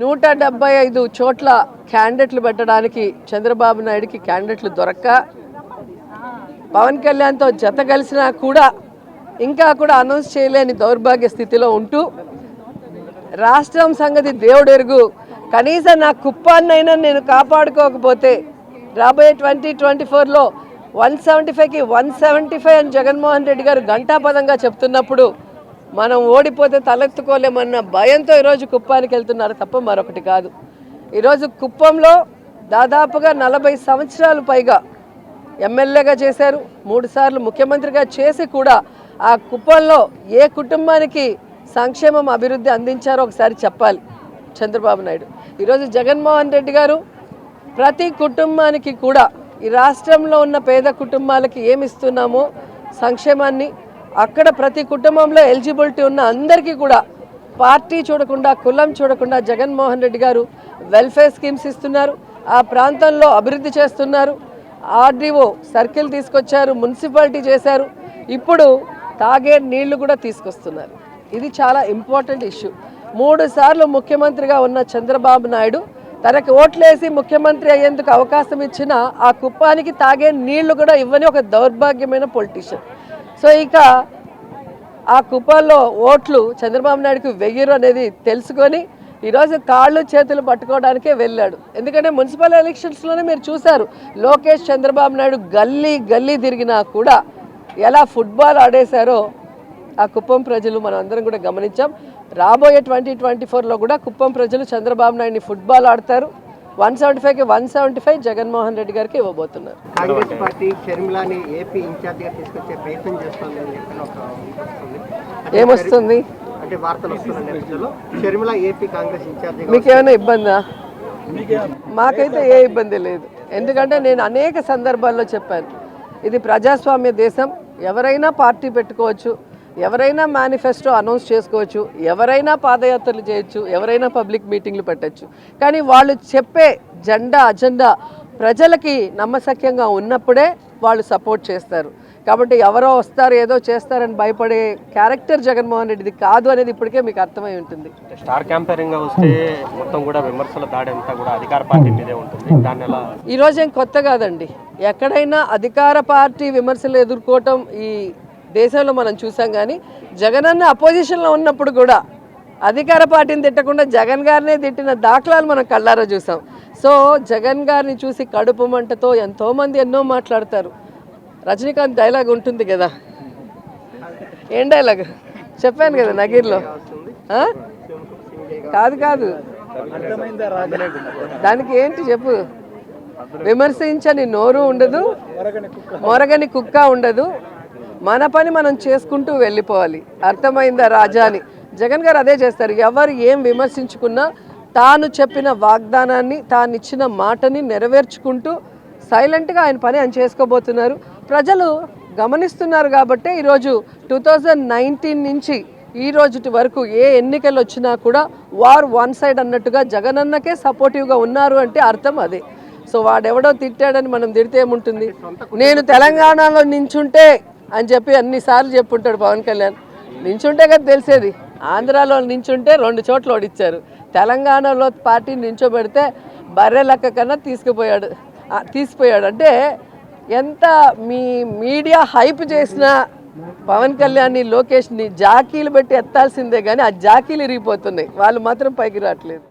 నూట డెబ్బై ఐదు చోట్ల క్యాండిడేట్లు పెట్టడానికి చంద్రబాబు నాయుడికి క్యాండిడేట్లు దొరక్క. పవన్ కళ్యాణ్తో జత కలిసినా కూడా ఇంకా కూడా అనౌన్స్ చేయలేని దౌర్భాగ్య స్థితిలో ఉంటూ రాష్ట్రం సంగతి దేవుడెరుగు. కనీసం నా కుప్పాన్నైనా నేను కాపాడుకోకపోతే రాబోయే ట్వంటీ ట్వంటీ ఫోర్లో వన్ సెవెంటీ ఫైవ్కి వన్ సెవెంటీ ఫైవ్ అని జగన్మోహన్ రెడ్డి గారు ఘంటాపదంగా చెప్తున్నప్పుడు మనం ఓడిపోతే తలెత్తుకోలేమన్న భయంతో ఈరోజు కుప్పానికి వెళ్తున్నారు తప్ప మరొకటి కాదు. ఈరోజు కుప్పంలో దాదాపుగా నలభై సంవత్సరాలు పైగా ఎమ్మెల్యేగా చేశారు. మూడుసార్లు ముఖ్యమంత్రిగా చేసి కూడా ఆ కుప్పంలో ఏ కుటుంబానికి సంక్షేమం అభివృద్ధి అందించారో ఒకసారి చెప్పాలి. చంద్రబాబు నాయుడు. ఈరోజు జగన్మోహన్ రెడ్డి గారు ప్రతి కుటుంబానికి కూడా ఈ రాష్ట్రంలో ఉన్న పేద కుటుంబాలకి ఏమి ఇస్తున్నామో సంక్షేమాన్ని అక్కడ ప్రతి కుటుంబంలో ఎలిజిబిలిటీ ఉన్న అందరికీ కూడా పార్టీ చూడకుండా కులం చూడకుండా జగన్మోహన్ రెడ్డి గారు వెల్ఫేర్ స్కీమ్స్ ఇస్తున్నారు. ఆ ప్రాంతంలో అభివృద్ధి చేస్తున్నారు. ఆర్డీఓ సర్కిల్ తీసుకొచ్చారు మున్సిపాలిటీ చేశారు. ఇప్పుడు తాగే నీళ్ళు కూడా తీసుకొస్తున్నారు. ఇది చాలా ఇంపార్టెంట్ ఇష్యూ మూడు సార్లు ముఖ్యమంత్రిగా ఉన్న చంద్రబాబు నాయుడు తనకి ఓట్లేసి ముఖ్యమంత్రి అయ్యేందుకు అవకాశం ఇచ్చిన ఆ కుప్పానికి తాగే నీళ్ళు కూడా ఇవ్వని ఒక దౌర్భాగ్యమైన పొలిటీషియన్ సో ఇక ఆ కుప్పంలో ఓట్లు చంద్రబాబు నాయుడుకి వెయ్యరు అనేది తెలుసుకొని ఈరోజు కాళ్ళు చేతులు పట్టుకోవడానికే వెళ్ళాడు. ఎందుకంటే మున్సిపల్ ఎలక్షన్స్లోనే మీరు చూశారు లోకేష్ చంద్రబాబు నాయుడు గల్లీ గల్లీ తిరిగినా కూడా ఎలా ఫుట్బాల్ ఆడేశారో ఆ కుప్పం ప్రజలు మనం అందరం కూడా గమనించాం. రాబోయే ట్వంటీ ట్వంటీ ఫోర్లో కూడా కుప్పం ప్రజలు చంద్రబాబు నాయుడిని ఫుట్బాల్ ఆడతారు. వన్ సెవెంటీ ఫైవ్కి one seventy five Jaganmohan Reddy గారికి ఇవ్వబోతున్నారు. కాంగ్రెస్ పార్టీ షర్మిలాని ఏపీ ఇన్ఛార్జిగా తీసుకొచ్చే ప్రయత్నం చేస్తుంది ఏమొస్తుంది? అంటే వార్తలు వస్తున్న నేపథ్యంలో. షర్మిల ఏపీ కాంగ్రెస్ ఇన్ఛార్జిగా మీకు ఏమైనా ఇబ్బందా? మాకైతే ఏ ఇబ్బంది లేదు. ఎందుకంటే నేను అనేక సందర్భాల్లో చెప్పాను. ఇది ప్రజాస్వామ్య దేశం. ఎవరైనా పార్టీ పెట్టుకోవచ్చు. ఎవరైనా మేనిఫెస్టో అనౌన్స్ చేసుకోవచ్చు ఎవరైనా పాదయాత్రలు చేయొచ్చు ఎవరైనా పబ్లిక్ మీటింగ్లు పెట్టచ్చు. కానీ వాళ్ళు చెప్పే జెండా అజెండా ప్రజలకి నమ్మశక్యంగా ఉన్నప్పుడే వాళ్ళు సపోర్ట్ చేస్తారు. కాబట్టి ఎవరో వస్తారు ఏదో చేస్తారని భయపడే క్యారెక్టర్ జగన్మోహన్ రెడ్డిది కాదు అనేది ఇప్పటికే మీకు అర్థమై ఉంటుంది. స్టార్ క్యాంపైరింగ్గా వస్తే మొత్తం కూడా విమర్శల దాడి అంతా కూడా అధికార పార్టీ మీదే ఉంటుంది. దాన్ని ఎలా ఈ రోజు ఏం కొత్త కాదండి. ఎక్కడైనా అధికార పార్టీ విమర్శలు ఎదుర్కోవటం ఈ దేశంలో మనం చూసాం కానీ జగనన్న అపోజిషన్లో ఉన్నప్పుడు కూడా అధికార పార్టీని తిట్టకుండా జగన్ గారినే తిట్టిన దాఖలాలు మనం కళ్ళారా చూసాం. సో జగన్ గారిని చూసి కడుపు మంటతో ఎంతోమంది ఎన్నో మాట్లాడతారు. రజనీకాంత్ డైలాగ్ ఉంటుంది కదా. ఏం డైలాగ్ చెప్పాను కదా నగీర్లో. ఆ? కాదు కాదు. దానికి ఏంటి చెప్పు? విమర్శించని నోరు ఉండదు మొరగని కుక్క ఉండదు. మన పని మనం చేసుకుంటూ వెళ్ళిపోవాలి. అర్థమైందా రాజా అని జగన్ గారు అదే చేస్తారు. ఎవరు ఏం విమర్శించుకున్నా తాను చెప్పిన వాగ్దానాన్ని తాను ఇచ్చిన మాటని నెరవేర్చుకుంటూ సైలెంట్గా ఆయన పని ఆయన చేసుకోబోతున్నారు. ప్రజలు గమనిస్తున్నారు కాబట్టే ఈరోజు టూ థౌజండ్ నైన్టీన్ నుంచి ఈ రోజుటి వరకు ఏ ఎన్నికలు వచ్చినా కూడా వార్ వన్ సైడ్ అన్నట్టుగా జగనన్నకే సపోర్టివ్గా ఉన్నారు అంటే అర్థం అదే. సో వాడెవడో తిట్టాడని మనం తిడితే ఏముంటుంది? నేను తెలంగాణలో నించుంటే అని చెప్పి అన్నిసార్లు చెప్పుంటాడు పవన్ కళ్యాణ్. నించుంటే కదా తెలిసేది. ఆంధ్రాలో నించుంటే రెండు చోట్ల ఓడిచ్చారు. తెలంగాణలో పార్టీ నించోబెడితే బర్రె లెక్క కన్నా తీసుకుపోయాడు. తీసిపోయాడు. అంటే ఎంత మీ మీడియా హైప్ చేసినా పవన్ కళ్యాణ్ని లోకేష్ని జాకీలు పెట్టి ఎత్తాల్సిందే కానీ ఆ జాకీలు ఇరిగిపోతున్నాయి. వాళ్ళు మాత్రం పైకి రావట్లేదు.